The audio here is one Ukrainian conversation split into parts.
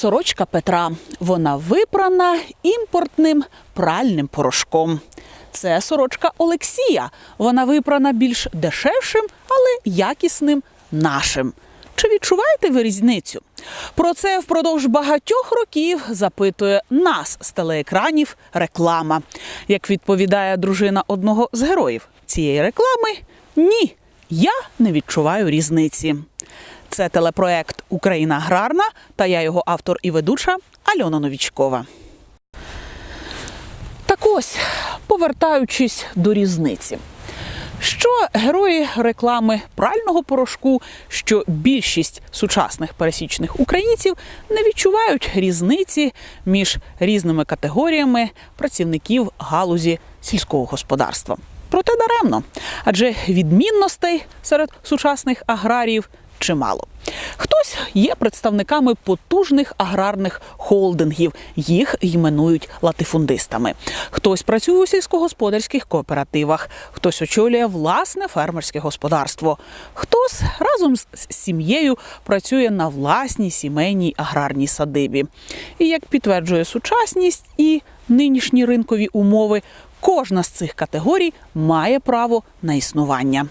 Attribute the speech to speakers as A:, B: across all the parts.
A: сорочка Петра. Вона випрана імпортним пральним порошком. Це сорочка Олексія. Вона випрана більш дешевшим, але якісним нашим. Чи відчуваєте ви різницю? Про це впродовж багатьох років запитує нас з телеекранів реклама. Як відповідає дружина одного з героїв цієї реклами, ні, я не відчуваю різниці. Це телепроект Україна аграрна та я його автор і ведуча Альона Новічкова. Так ось, повертаючись до різниці. Що герої реклами прального порошку, що більшість сучасних пересічних українців не відчувають різниці між різними категоріями працівників галузі сільського господарства. Проте даремно, адже відмінностей серед сучасних аграріїв чимало. Хтось є представниками потужних аграрних холдингів, їх іменують латифундистами. Хтось працює у сільськогосподарських кооперативах, хтось очолює власне фермерське господарство, хтось разом з сім'єю працює на власній сімейній аграрній садибі. І як підтверджує сучасність і нинішні ринкові умови, Кожна з цих категорій має право на існування.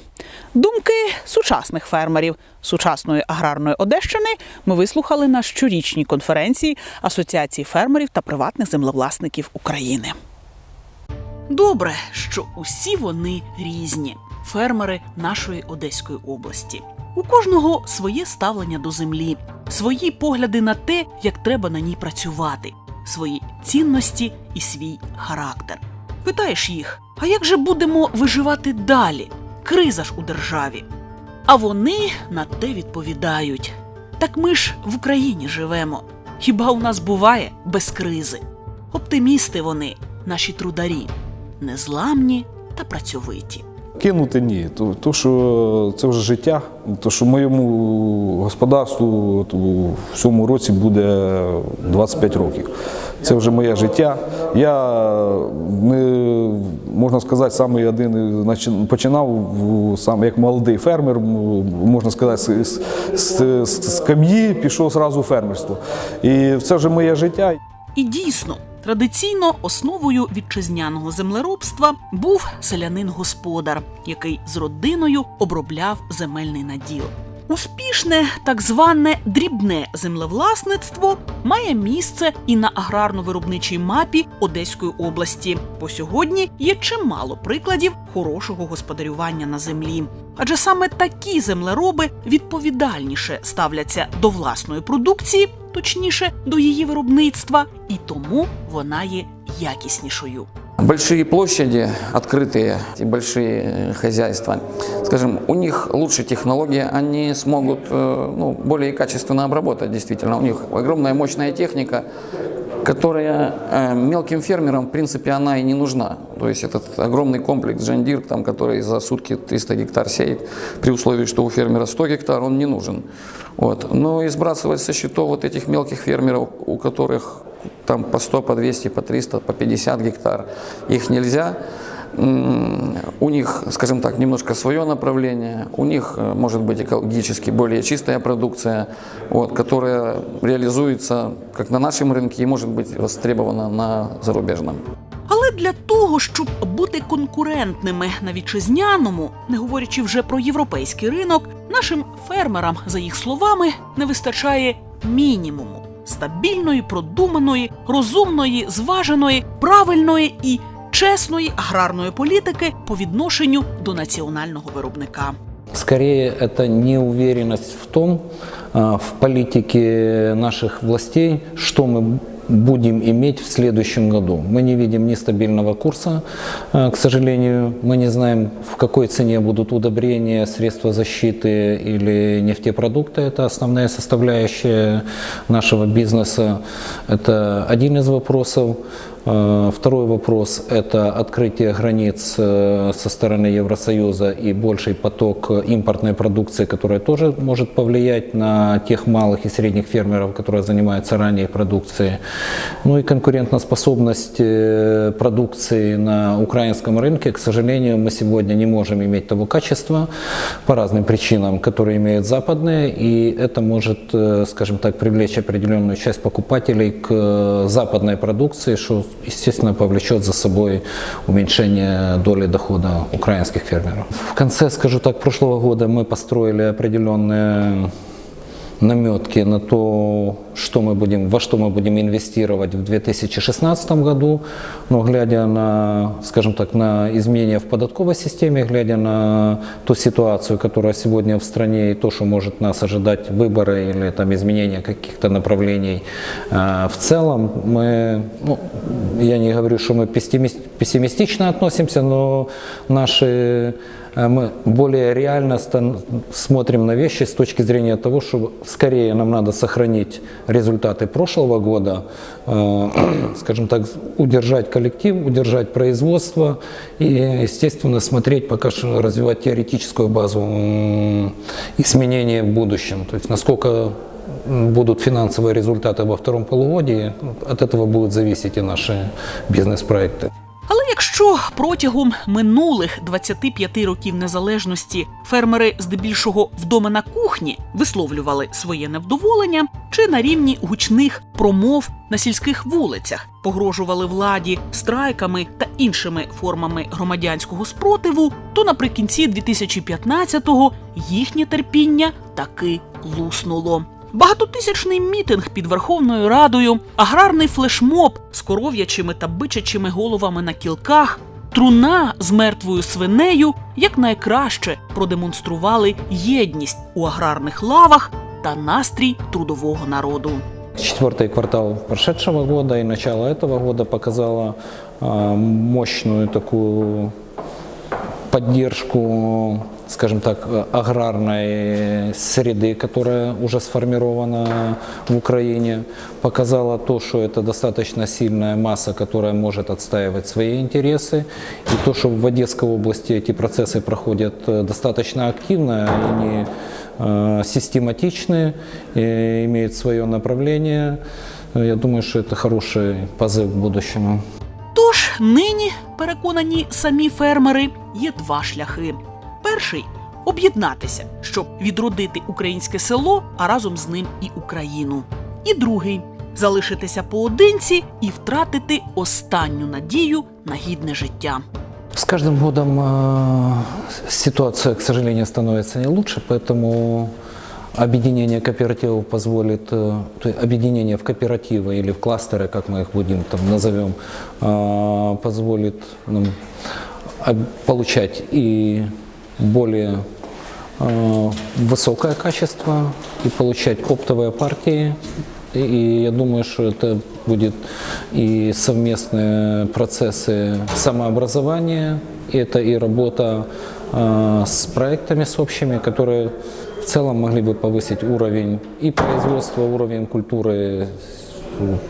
A: Думки сучасних фермерів сучасної аграрної Одещини ми вислухали на щорічній конференції Асоціації фермерів та приватних землевласників України. Добре, що усі вони різні фермери нашої Одеської області. У кожного своє ставлення до землі, свої погляди на те, як треба на ній працювати, свої цінності і свій характер. Питаєш їх, а як же будемо виживати далі? Криза ж у державі. А вони на те відповідають: так ми ж в Україні живемо. Хіба у нас буває без кризи? Оптимісти вони, наші трударі, незламні та працьовиті.
B: Кинути ні, то, то що це вже життя. То що моєму господарству от, у цьому році буде 25 років. Це вже моє життя. Я не можна сказати, саме один починав в- саме як молодий фермер, можна сказати, з, з, з, кам'ї пішов зразу в фермерство. І це вже моє життя.
A: І дійсно, традиційно основою вітчизняного землеробства був селянин-господар, який з родиною обробляв земельний наділ. Успішне так зване дрібне землевласництво має місце і на аграрно-виробничій мапі Одеської області. По сьогодні є чимало прикладів хорошого господарювання на землі. Адже саме такі землероби відповідальніше ставляться до власної продукції, точніше до її виробництва, і тому вона є якіснішою.
C: Большие площади открытые, и большие э, хозяйства, скажем, у них лучше технологии, они смогут э, ну, более качественно обработать, действительно. У них огромная мощная техника, которая э, мелким фермерам, в принципе, она и не нужна. То есть этот огромный комплекс Джандир, там, который за сутки 300 гектар сеет, при условии, что у фермера 100 гектар, он не нужен. Вот. Но и сбрасывать со счетов вот этих мелких фермеров, у которых там по 100, по 200, по 300, по 50 гектар, их нельзя. М, У них, скажем так, немножко свое направление, у них э, может быть экологически более чистая продукция, вот, которая реализуется как на нашем рынке и может быть востребована на зарубежном.
A: Але для того, щоб бути конкурентними на вітчизняному, не говорячи вже про європейський ринок, нашим фермерам, за їх словами, не вистачає мінімуму стабільної, продуманої, розумної, зваженої, правильної і чесної аграрної політики по відношенню до національного виробника.
D: Скорее, это неуверенность в том, в политике наших властей, что мы будем иметь в следующем году. Мы не видим ни стабильного курса, а, к сожалению, мы не знаем, в какой цене будут удобрения, средства защиты или нефтепродукты. Это основная составляющая нашего бизнеса. Это один из вопросов. Э, Второй вопрос – это открытие границ э, со стороны Евросоюза и больший поток импортной продукции, которая тоже может повлиять на тех малых и средних фермеров, которые занимаются ранней продукцией. Ну и конкурентоспособность э, продукции на украинском рынке, к сожалению, мы сегодня не можем иметь того качества по разным причинам, которые имеют западные, и это может, э, скажем так, привлечь определенную часть покупателей к западной продукции, что, естественно, повлечет за собой уменьшение доли дохода украинских фермеров. В конце, скажу так, прошлого года мы построили определенные наметки на то, что мы будем, во что мы будем инвестировать в 2016 году, но глядя на, скажем так, на изменения в податковой системе, глядя на ту ситуацию, которая сегодня в стране и то, что может нас ожидать выборы или там изменения каких-то направлений э, в целом, мы, ну, я не говорю, что мы пессимист- пессимистично относимся, но наши э, мы более реально смотрим на вещи с точки зрения того, что скорее нам надо сохранить результаты прошлого года, э, скажем так, удержать коллектив, удержать производство и, естественно, смотреть пока что развивать теоретическую базу м, изменения в будущем. То есть насколько будут финансовые результаты во втором полугодии, от этого будут зависеть и наши бизнес-проекты.
A: Якщо протягом минулих 25 років незалежності фермери здебільшого вдома на кухні висловлювали своє невдоволення, чи на рівні гучних промов на сільських вулицях погрожували владі страйками та іншими формами громадянського спротиву, то наприкінці 2015-го їхнє терпіння таки луснуло. Багатотисячний мітинг під Верховною Радою, аграрний флешмоб з коров'ячими та бичачими головами на кілках, труна з мертвою свинею як найкраще продемонстрували єдність у аграрних лавах та настрій трудового народу.
D: Четвертый квартал прошедшего года и начало этого года показало мощную такую поддержку, скажем так, э, аграрной среды, которая уже сформирована в Украине, показала то, что это достаточно сильная масса, которая может отстаивать свои интересы, и то, что в Одесской области эти процессы проходят э, достаточно активно, они э, систематичны, и имеют свое направление. Э, Я думаю, что это хороший позыв к будущему.
A: Тож нині, переконані самі фермери, є два шляхи: перший об'єднатися, щоб відродити українське село, а разом з ним і Україну. І другий залишитися поодинці і втратити останню надію на гідне життя.
D: С каждым годом э, ситуация, к сожалению, становится не лучше, поэтому объединение кооперативов позволит, э, то есть объединение в кооперативы или в кластеры, как мы их будем там назовем, э, позволит нам об- получать и более э, высокое качество и получать оптовые партии. И, и я думаю, что это будет и совместные процессы самообразования, и это и работа э, с проектами с общими, которые в целом могли бы повысить уровень и производства, уровень культуры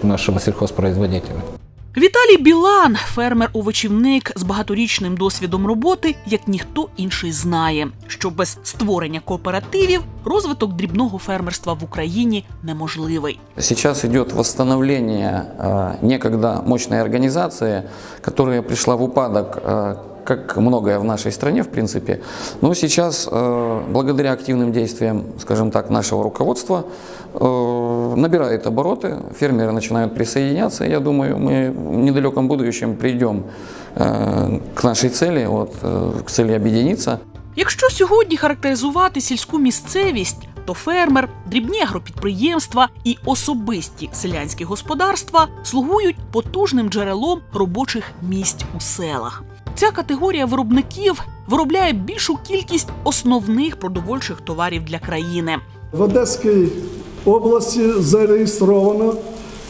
D: нашего сельхозпроизводителя.
A: Віталій Білан, фермер-овочівник з багаторічним досвідом роботи, як ніхто інший знає, що без створення кооперативів розвиток дрібного фермерства в Україні неможливий.
C: Сейчас идет восстановление э, некогда мощной организации, которая пришла в упадок, э, как многое в нашей стране, в принципе. Но сейчас, э, благодаря активным действиям, скажем так, нашего руководства, э, набирает обороты, фермеры начинают присоединяться. Я думаю, мы в недалеком будущем придем э, к нашей цели, вот, э, к цели объединиться.
A: Якщо сьогодні характеризувати сільську місцевість, то фермер, дрібні агропідприємства і особисті селянські господарства слугують потужним джерелом робочих місць у селах. Ця категорія виробників виробляє більшу кількість основних продовольчих товарів для країни.
E: В Одеській області зареєстровано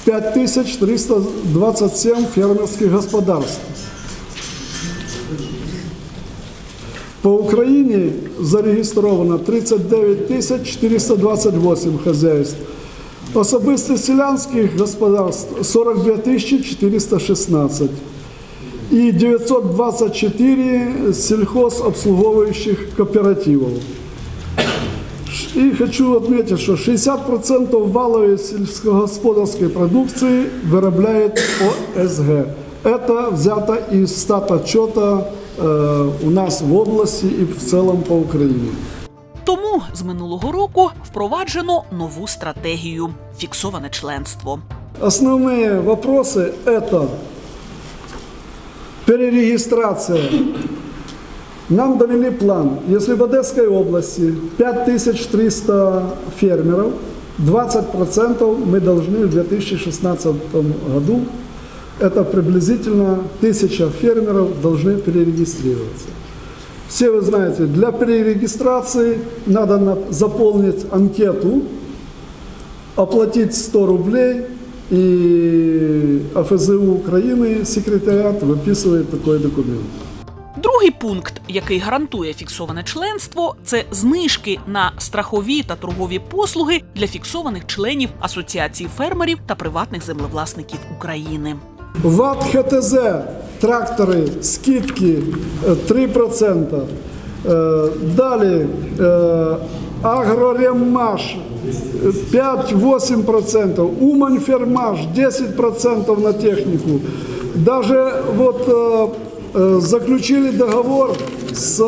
E: 5327 фермерських господарств. По Україні зареєстровано 39 428 хазяйств. особистих селянських господарств 42 тисячі 416 і 924 сельхозобслуговуючих кооперативов. И хочу отметить, что 60% валовой сельскохозяйственной продукции вырабатывает ОСГ. Это взято из стат отчета э, у нас в области и в целом по Украине.
A: Тому з минулого року впроваджено нову стратегію фіксоване членство.
E: Основные вопросы – это перерегистрация. Нам довели план. Если в Одесской области 5300 фермеров, 20% мы должны в 2016 году, это приблизительно 1000 фермеров должны перерегистрироваться. Все вы знаете, для перерегистрации надо на- заполнить анкету, оплатить 100 рублей, и АФЗУ Украины, секретариат, выписывает такой документ.
A: Другий пункт, який гарантує фіксоване членство, це знижки на страхові та торгові послуги для фіксованих членів асоціації фермерів та приватних землевласників України.
E: ВАТ ХТЗ, тракторы, скидки э, 3%. Э, Далее, э, Агрореммаш э, 5-8%, Уманьфермаш 10% на технику. Даже вот э, э, заключили договор с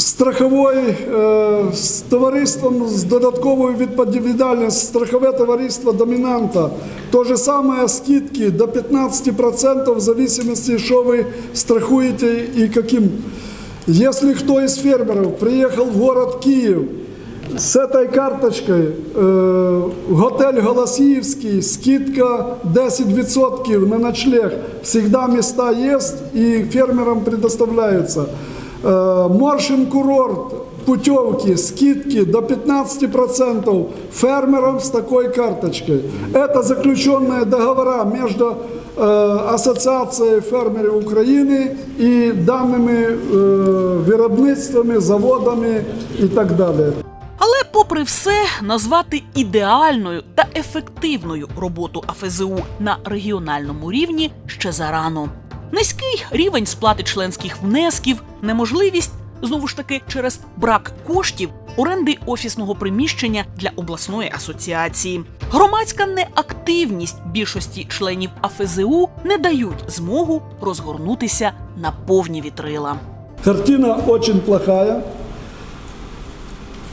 E: страховой е, з товариством з додатковою відповідальністю, страхове товариство домінанта. То же самое скидки до 15% в зависимости, что вы страхуете и каким. Если кто из фермеров приехал в город Киев с этой карточкой э, готель Голосиевский, скидка 10% на ночлег. Всегда места есть и фермерам предоставляются. Э, Моршин курорт, путевки, скидки до 15% фермерам с такой карточкой. Это заключенные договора между э, Ассоциацией фермерів України і даними е, виробництвами, заводами і так далі.
A: Попри все, назвати ідеальною та ефективною роботу АФЗУ на регіональному рівні ще зарано. Низький рівень сплати членських внесків, неможливість знову ж таки через брак коштів оренди офісного приміщення для обласної асоціації. Громадська неактивність більшості членів АФЗУ не дають змогу розгорнутися на повні вітрила.
E: Картина очень плохая.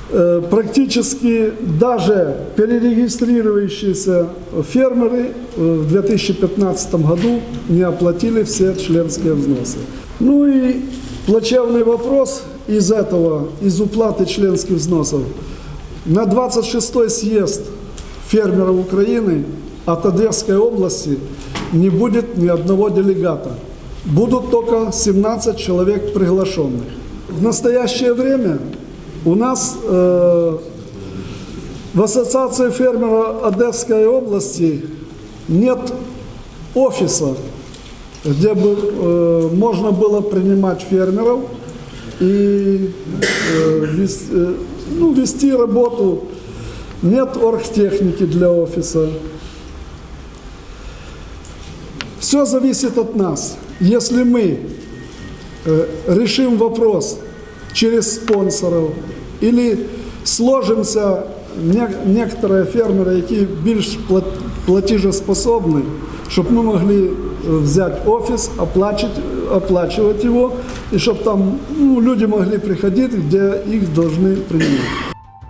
E: Э, Практически даже перерегистрирующиеся фермеры э, в 2015 году не оплатили все членские взносы. Ну и плачевный вопрос из этого, из уплаты членских взносов. На 26-й съезд фермеров Украины от Одесской области не будет ни одного делегата. Будут только 17 человек приглашенных. В настоящее время у нас э, в Ассоциации фермеров Одесской области нет офиса, где бы э, можно было принимать фермеров и э, вес- э, ну, вести работу. Нет оргтехники для офиса. Все зависит от нас. Если мы э, решим вопрос через спонсоров или сложимся не, некоторые фермеры, які більш плат- платежеспособні, щоб ми могли е, взяти офіс, оплачивать, оплачивать его, и чтобы там ну, люди могли приходить, где их должны принять.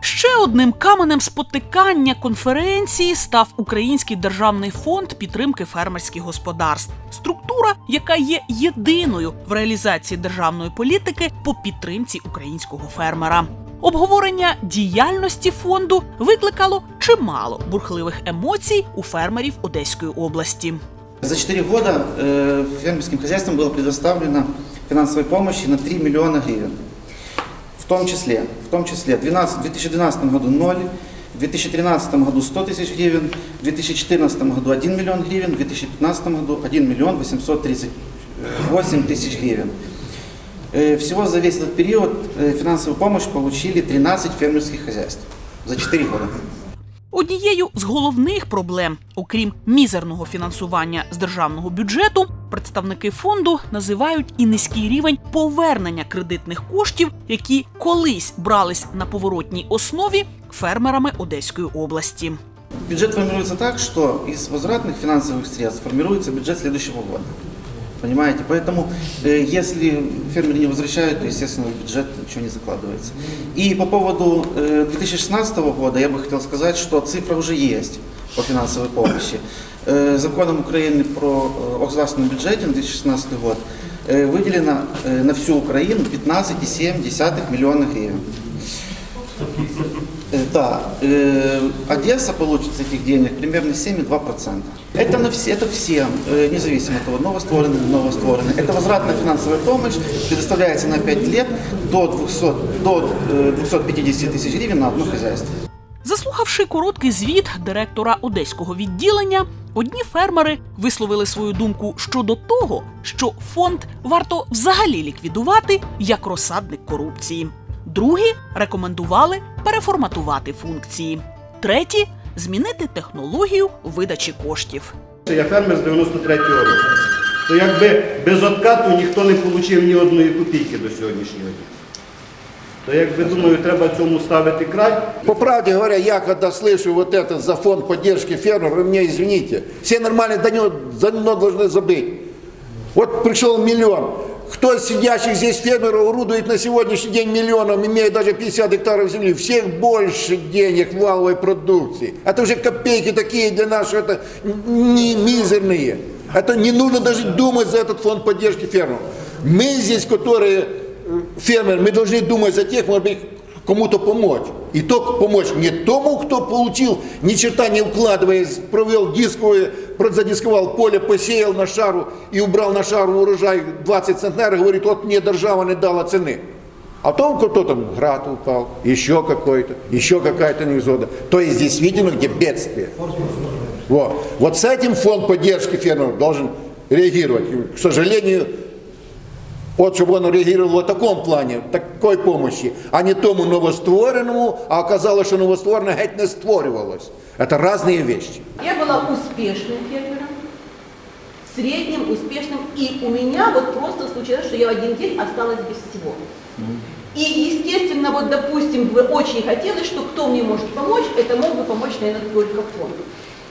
A: Ще одним каменем спотикання конференції став Український державний фонд підтримки фермерських господарств. Структура, яка є єдиною в реалізації державної політики по підтримці українського фермера. Обговорення діяльності фонду викликало чимало бурхливих емоцій у фермерів Одеської області.
F: За 4 года э, фермерским хозяйствам было предоставлено финансовой помощи на 3 миллиона гривен. В том числе, в том числе в 12 в 2012 году 0, в 2013 году 100 тысяч гривен, в 2014 году 1 миллион гривен, в 2015 году 1 миллион 838 тысяч гривен. Э, Всего за весь этот период э, финансовую помощь получили 13 фермерских хозяйств за 4 года.
A: Однією з головних проблем, окрім мізерного фінансування з державного бюджету, представники фонду називають і низький рівень повернення кредитних коштів, які колись брались на поворотній основі фермерами Одеської області.
F: Бюджет формируется так, что из возвратных финансовых средств формируется бюджет следующего года. Понимаете? Поэтому, э, если фермеры не возвращают, то, естественно, в бюджет ничего не закладывается. И по поводу э, 2016 года я бы хотел сказать, что цифра уже есть по финансовой помощи. Э, Законом Украины про э, о государственном бюджете на 2016 год э, выделено э, на всю Украину 15,7 миллиона гривен. Э, Да, э, Одесса получит с этих денег примерно 7,2%. Это, на все, это всем, э, независимо от того, новостворенный или новостворенный. Это возвратная финансовая помощь, предоставляется на 5 лет до, 200, до э, 250 тысяч гривен на одно хозяйство.
A: Заслухавши короткий звіт директора одеського відділення, одні фермери висловили свою думку щодо того, що фонд варто взагалі ліквідувати як розсадник корупції. Другі рекомендували переформатувати функції. Треті змінити технологію видачі коштів.
G: Я фермер з 93-го року. То якби без откату ніхто не отримав ні одної копійки до сьогоднішнього дня. То якби думаю, треба цьому ставити край.
H: По правде говоря, я когда слышу вот это за фонд поддержки фермеров, вы меня извините, все нормально до него, за него должны забыть. Вот пришел миллион. Кто из сидящих здесь фермеров орудует на сегодняшний день миллионом, имея даже 50 гектаров земли? Всех больше денег в валовой продукции. Это уже копейки такие для нас, что это не мизерные. Это не нужно даже думать за этот фонд поддержки фермеров. Мы здесь, которые э, фермеры, мы должны думать за тех, может быть, кому-то помочь. И только помочь не тому, кто получил, ни черта не укладываясь, провел дисковые, задисковал поле, посеял на шару и убрал на шару урожай 20 центнеров, говорит, вот мне держава не дала цены. А том, кто там град упал, еще какой-то, еще какая-то невзгода. То есть действительно где бедствие. Вот. вот с этим фонд поддержки фермеров должен реагировать. К сожалению, вот чтобы он реагировал в таком плане, такой помощи, а не тому новостворенному, а оказалось, что новостворене геть не створювалось. Это разные вещи.
I: Я была успешным фермером, средним, успешным, и у меня вот просто случилось, что я один день осталась без всего. И, естественно, вот, допустим, бы очень хотелось, что кто мне может помочь, это мог бы помочь, наверное, только фонд.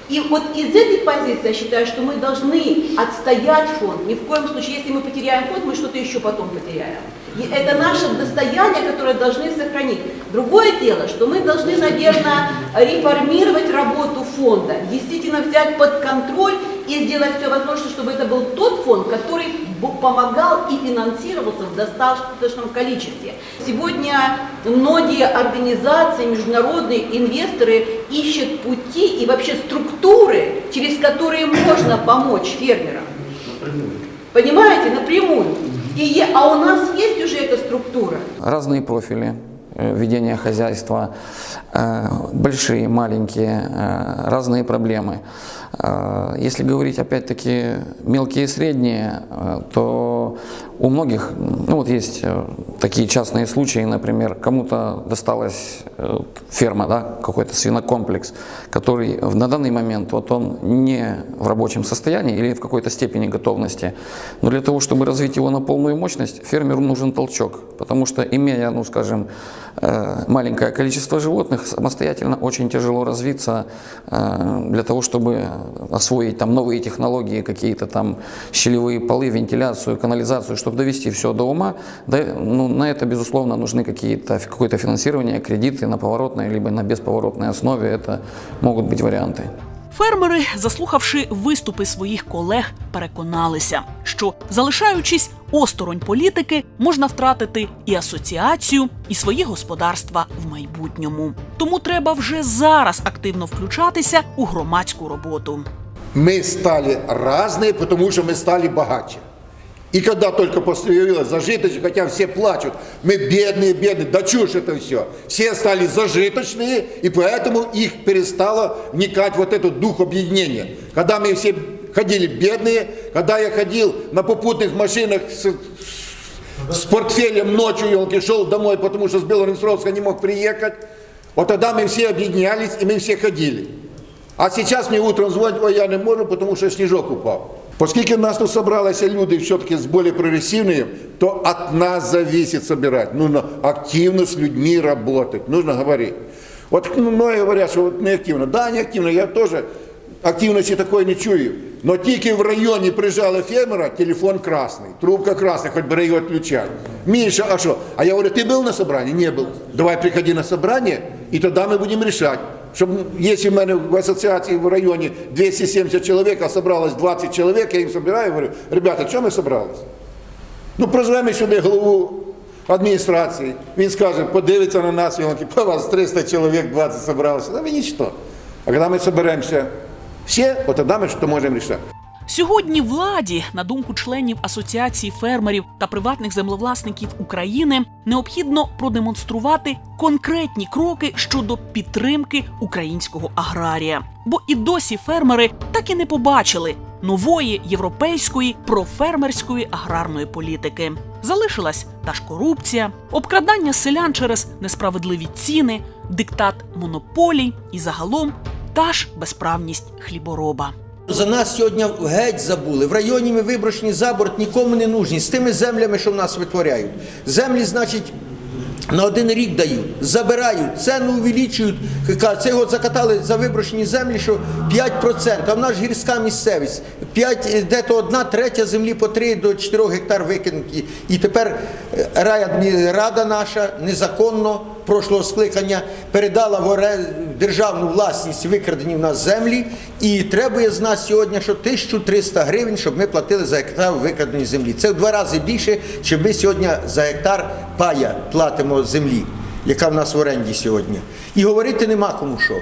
I: И вот из этой позиции я считаю, что мы должны отстоять фонд. Ни в коем случае, если мы потеряем фонд, мы что-то еще потом потеряем. И это наше достояние, которое должны сохранить. Другое дело, что мы должны, наверное, реформировать работу фонда, действительно взять под контроль и сделать все возможное, чтобы это был тот фонд, который помогал и финансировался в достаточном количестве. Сегодня многие организации, международные инвесторы ищут пути и вообще структуры, через которые можно помочь фермерам. Понимаете, напрямую. И, е- а у нас есть уже эта структура.
C: разные профили э, ведения хозяйства, э, большие, маленькие, э, разные проблемы. Э, Если говорить опять-таки мелкие и средние, э, то у многих, ну вот есть э, такие частные случаи, например, кому-то досталась э, ферма, да, какой-то свинокомплекс, который на данный момент вот он не в рабочем состоянии или в какой-то степени готовности, но для того, чтобы развить его на полную мощность, фермеру нужен толчок, потому что имея, ну скажем, маленькое количество животных, самостоятельно очень тяжело развиться э, для того, чтобы освоить там новые технологии, какие-то там щелевые полы, вентиляцию, канализацию, чтобы довести все до ума, да, ну, на это, безусловно, нужны какие-то, какое-то финансирование, кредиты на поворотной либо на бесповоротной основе, это могут быть варианты.
A: Фермери, заслухавши виступи своїх колег, переконалися, що залишаючись осторонь політики, можна втратити і асоціацію, і свої господарства в майбутньому. Тому треба вже зараз активно включатися у громадську роботу.
H: Мы стали разные, потому что мы стали богаче. И когда только появилась зажиточность, хотя все плачут, мы бедные, бедные, да чушь это все. Все стали зажиточные, и поэтому их перестало вникать вот этот дух объединения. Когда мы все ходили бедные, когда я ходил на попутных машинах с, с портфелем ночью, елки, шел домой, потому что с Белорусского не мог приехать, Вот тогда мы все объединялись, и мы все ходили. А сейчас мне утром звонят, ой, я не можу, потому що снежок упав. Оскільки нас тут собралися люди все-таки з більш прогрессивные, то от нас зависит собирать. Нужно активно с людьми работать, нужно говорить. Вот ну, многие говорят, что вот неактивно. Да, неактивно, я тоже активности такой не чую. Но тільки в районі прижали фермера, телефон красный, трубка красная, хоть бы ее отключать. Миша, а что? А я говорю, ты был на собрании? Не был. Давай приходи на собрание, и тогда мы будем решать. Щоб, если в мене в асоціації в районі 270 чоловік, а собралось 20 чоловік, я їм собираю, говорю, ребята, чого ми собрались? Ну, призвемо сюди голову адміністрації. Він скаже, подивиться на нас, він каже, у вас 300 чоловік, 20 собралося. Да ви нічого. А коли ми зберемося всі, от тоді ми що можемо рішати.
A: Сьогодні владі, на думку членів Асоціації фермерів та приватних землевласників України, необхідно продемонструвати конкретні кроки щодо підтримки українського аграрія. Бо і досі фермери так і не побачили нової європейської профермерської аграрної політики. Залишилась та ж корупція, обкрадання селян через несправедливі ціни, диктат монополій і загалом та ж безправність хлібороба.
J: За нас сьогодні геть забули. В районі ми виброшені за борт, нікому не нужні. З тими землями, що в нас витворяють. Землі, значить, на один рік дають, забирають, ціну увеличують. Це його закатали за виброшені землі, що 5%, а в нас гірська місцевість. 5, де то одна третя землі по 3 до 4 гектар викинуті. І тепер е, рада наша незаконно прошлого скликання передала в державну власність викрадені в нас землі і требує з нас сьогодні, що 1300 гривень, щоб ми платили за гектар викраденої землі. Це в два рази більше, чим ми сьогодні за гектар пая платимо землі, яка в нас в оренді сьогодні. І говорити нема кому що.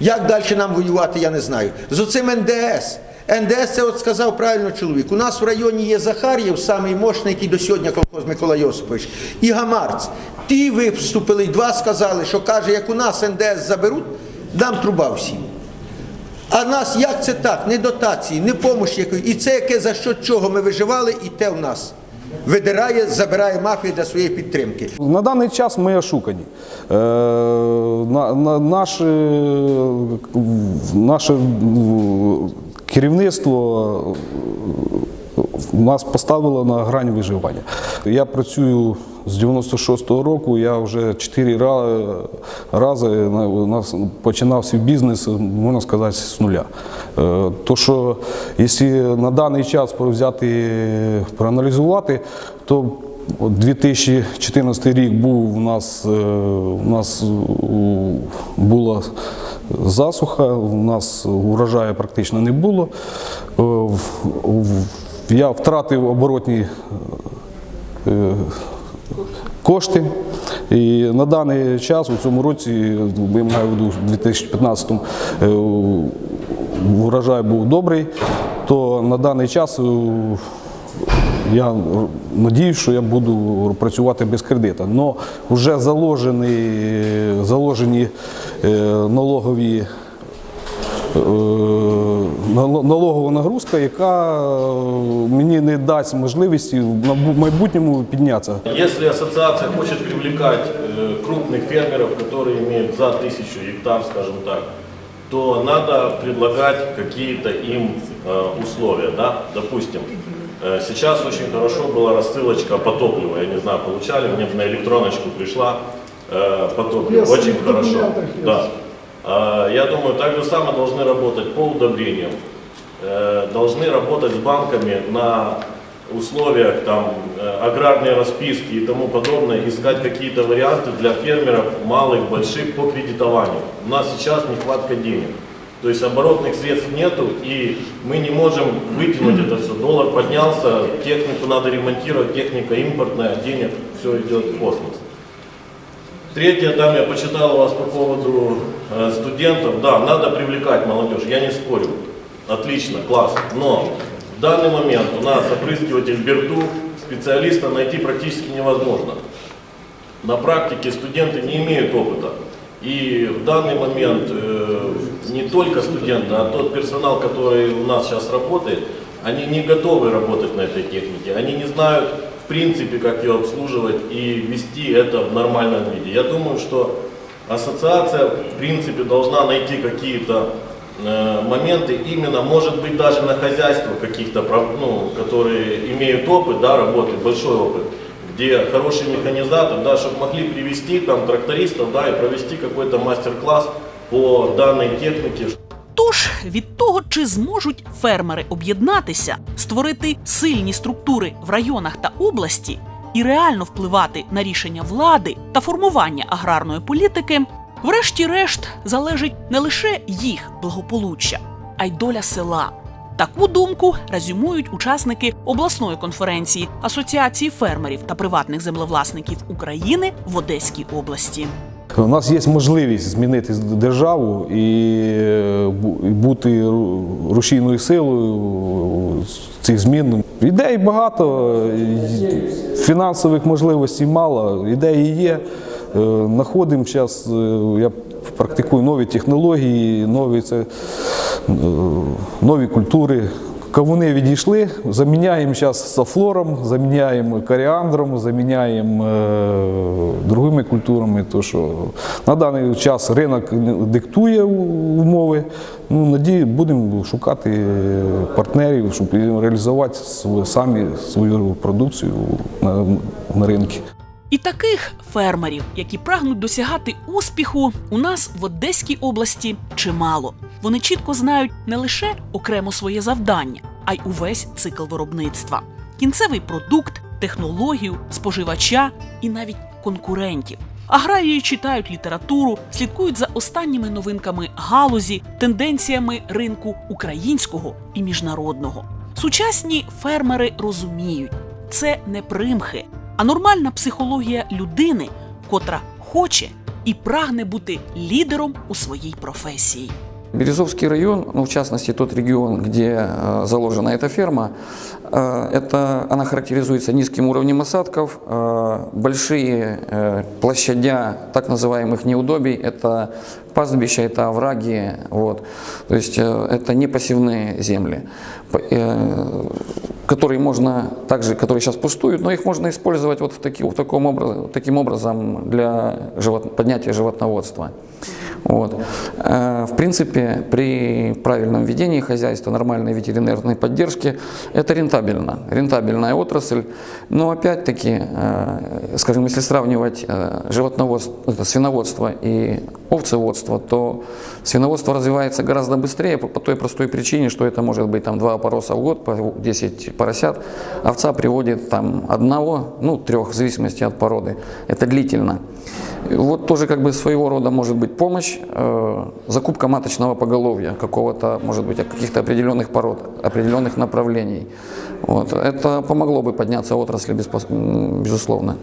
J: Як далі нам воювати, я не знаю. З оцим НДС. НДС це от сказав правильно чоловік. У нас в районі є Захар'єв, самий мощний, який до сьогодні колхоз Микола Йосипович, і Гамарц. Ті виступили, два сказали, що каже, як у нас НДС заберуть, дам труба всім. А нас як це так? Не дотації, не помощі якої. І це яке за що чого ми виживали, і те в нас видирає, забирає мафія для своєї підтримки.
B: На даний час ми ошукані. Е, на, на, наше, наше керівництво нас поставило на грань виживання. Я працюю з 96-го року, я вже чотири рази на- починав свій бізнес, можна сказати, з нуля. Е, То, що якщо на даний час взяти, проаналізувати, то 2014 рік був у нас, е, у нас була засуха, у нас урожаю практично не було. Е, Я втратив оборотні кошти. І на даний час, у цьому році, я маю в 2015 е, урожай був добрий, то на даний час е, я надіюсь, що я буду працювати без кредиту. Але вже заложені, заложені е, налогові нало- налогова нагрузка, яка е, мені не дасть можливості в майбутньому піднятися.
K: Если ассоциация хочет привлекать э, крупных фермеров, которые имеют за тысячу гектар, скажем так, то надо предлагать какие-то им э, условия. Да? Допустим, э, сейчас очень хорошо была рассылочка по топливу. Я не знаю, получали, мне на электроночку пришла э, по топливу.
E: Если
K: Очень
E: в
K: хорошо.
E: документах есть.
K: Да. А, Я думаю, так же самое должны работать по удобрениям. Э, Должны работать с банками на условиях там, э, аграрной расписки и тому подобное, искать какие-то варианты для фермеров малых, больших по кредитованию. У нас сейчас нехватка денег. То есть оборотных средств нету, и мы не можем вытянуть это все. Доллар поднялся, технику надо ремонтировать, техника импортная, денег все идет в космос. Третье, там я почитал вас по поводу э, студентов. Да, надо привлекать молодежь, я не спорю. Отлично, класс. Но в данный момент у нас опрыскиватель Берту, специалиста найти практически невозможно. На практике студенты не имеют опыта. И в данный момент э, не только студенты, а тот персонал, который у нас сейчас работает, они не готовы работать на этой технике. Они не знают, принципе, как ее обслуживать и вести это в нормальном виде. Я думаю, что ассоциация, в принципе, должна найти какие-то э, моменты, именно, может быть, даже на хозяйство каких-то, ну, которые имеют опыт, да, работы, большой опыт, где хороший механизатор, да, чтобы могли привести там трактористов, да, и провести какой-то мастер-класс по данной технике,
A: Тож від того, чи зможуть фермери об'єднатися, створити сильні структури в районах та області і реально впливати на рішення влади та формування аграрної політики, врешті-решт залежить не лише їх благополуччя, а й доля села. Таку думку резюмують учасники обласної конференції Асоціації фермерів та приватних землевласників України в Одеській області.
B: У нас є можливість змінити державу і е, бути рушійною силою цих змін. Ідей багато, фінансових можливостей мало, ідеї є. Знаходимо зараз, я практикую нові технології, нові, це, е, нові культури. Кавуни відійшли, заміняємо зараз сафлором, заміняємо коріандром, заміняємо е, другими культурами. То що на даний час ринок диктує умови. Ну, надію, будемо шукати е, партнерів, щоб реалізувати самі свою продукцію на, на ринку.
A: І таких фермерів, які прагнуть досягати успіху, у нас в Одеській області чимало. Вони чітко знають не лише окремо своє завдання, а й увесь цикл виробництва, кінцевий продукт, технологію, споживача і навіть конкурентів. Аграрії читають літературу, слідкують за останніми новинками галузі, тенденціями ринку українського і міжнародного. Сучасні фермери розуміють, це не примхи, а нормальна психологія людини, котра хоче і прагне бути лідером у своїй професії.
C: Березовский район, ну, в частности тот регион, где э, заложена эта ферма, э, это, она характеризуется низким уровнем осадков, э, большие э, площадя так называемых неудобий, это пастбища, это овраги, вот. то есть э, это не пассивные земли, п- э, которые можно, также, которые сейчас пустуют, но их можно использовать вот в таки- в таком образом, таким образом для живот- поднятия животноводства. Вот. Э, В принципе, при правильном ведении хозяйства, нормальной ветеринарной поддержке, это рентабельно, рентабельная отрасль. Но опять-таки, э, скажем, если сравнивать э, животноводство, свиноводство и овцеводство, то свиноводство развивается гораздо быстрее по, той простой причине, что это может быть там два опороса в год, по 10 поросят. Овца приводит там одного, ну трех, в зависимости от породы. Это длительно. Вот тоже как бы своего рода может быть помощь, э, закупка маточного поголовья какого-то, может быть, каких-то определенных пород, определенных направлений. Вот. Это помогло бы подняться отрасли, безусловно.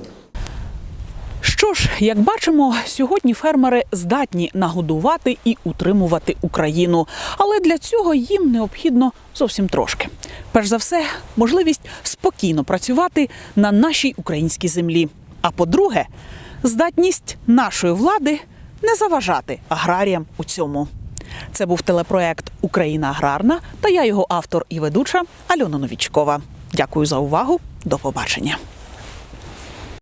A: Що ж, як бачимо, сьогодні фермери здатні нагодувати і утримувати Україну, але для цього їм необхідно зовсім трошки. Перш за все, можливість спокійно працювати на нашій українській землі. А по-друге, здатність нашої влади не заважати аграріям у цьому. Це був телепроект Україна аграрна та я його автор і ведуча Альона Новічкова. Дякую за увагу. До побачення.